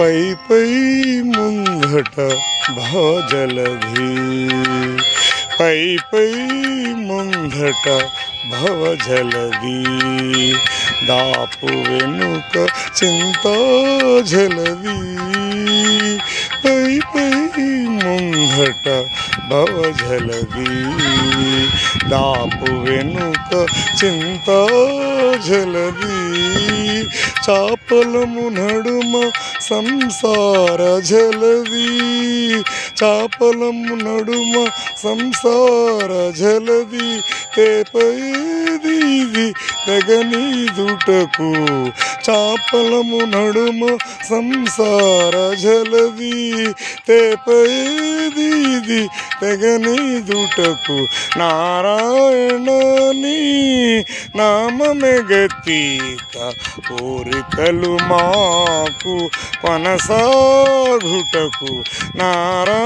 పై పై ముందట భవజలధి. పై పై ముందట భవజలధి. దాపు వెనుక చింతా జలది పై పై ముందట భవజలది దాపు వెనుక చింతా జలది పొలము నడుమ సంసార జలవీ. చాపలం నడుమ సంసార జలది తేపేది ఇది తెగనీదుటకు. చాపలము నడుమ సంసార జలది తేపేది ఇది తెగనీదుటకు. నారాయణని నామమే గతీత కోరికలు మాకు కొనసాగుటకు. నారాయణ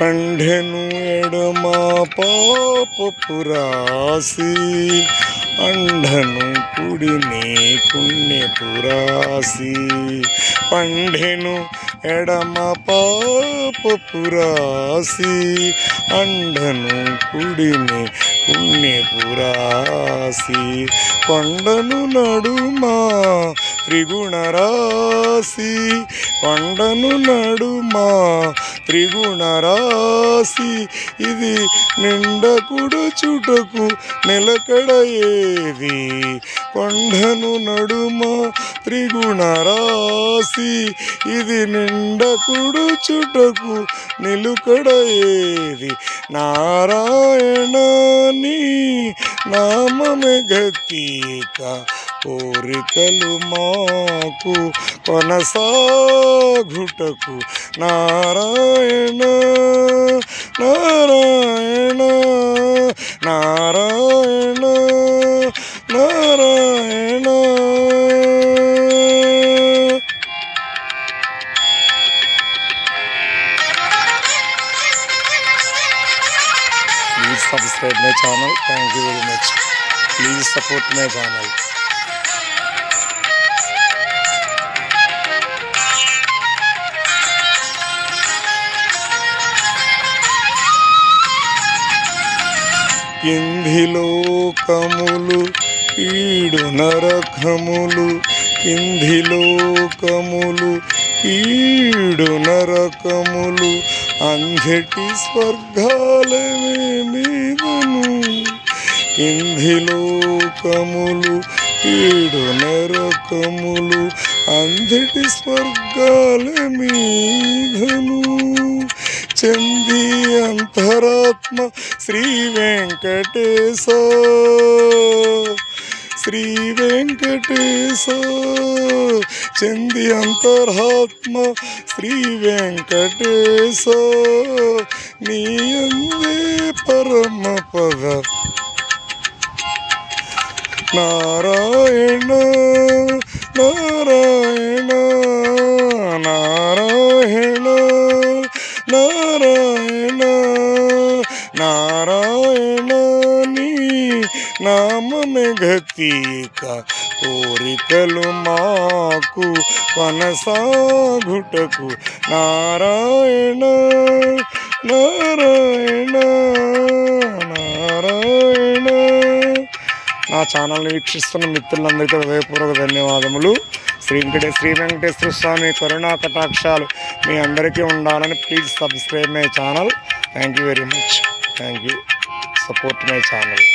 పండెను ఎడమా పాపపు రాసి అండను కుడిని పుణ్య పురాసి. పండెను ఎడమ పాప పురాసి అండను కుడిని పుణ్య పురాసి. కొండను నడుమా త్రిగుణరాశి కొండను నడుమా త్రిగుణ రాశి. ఇది నిండకుడు చుటకు నిలకడ ఏది కొండను నడుమ త్రిగుణ రాశి. ఇది నిండకుడు చుటకు నిలుకడ ఏది నారాయణని నామమే గతీక. కోరికలు మాకు కొనసాగుటకు Narayana Narayana Narayana Narayana please subscribe my channel thank you very much please support my channel కింది లోకములు ఈడు నరకములు. కింది లోకములు ఈడు నరకములు. అంధటి స్వర్గాలే మీదను. కింది లోకములు ఈడు నరకములు. అంధటి స్వర్గాల మీదను. చంది అంతరాత్మ శ్రీ వెంకటేశ శ్రీ వెంకటేశ చంది అంతరాత్మ శ్రీ వెంకటేశ నీ అందే పరమ పద నారాయణ తీక కోరికలు మాకు కొనసాగుటకు నారాయణ నారాయణ నారాయణ. నా ఛానల్ని వీక్షిస్తున్న మిత్రులందరికీ హృదయపూర్వక ధన్యవాదములు. శ్రీ వెంకటే శ్రీ వెంకటేశ్వర స్వామి కరుణా కటాక్షాలు మీ అందరికీ ఉండాలని please subscribe my channel. Thank you very much. Thank you support my channel.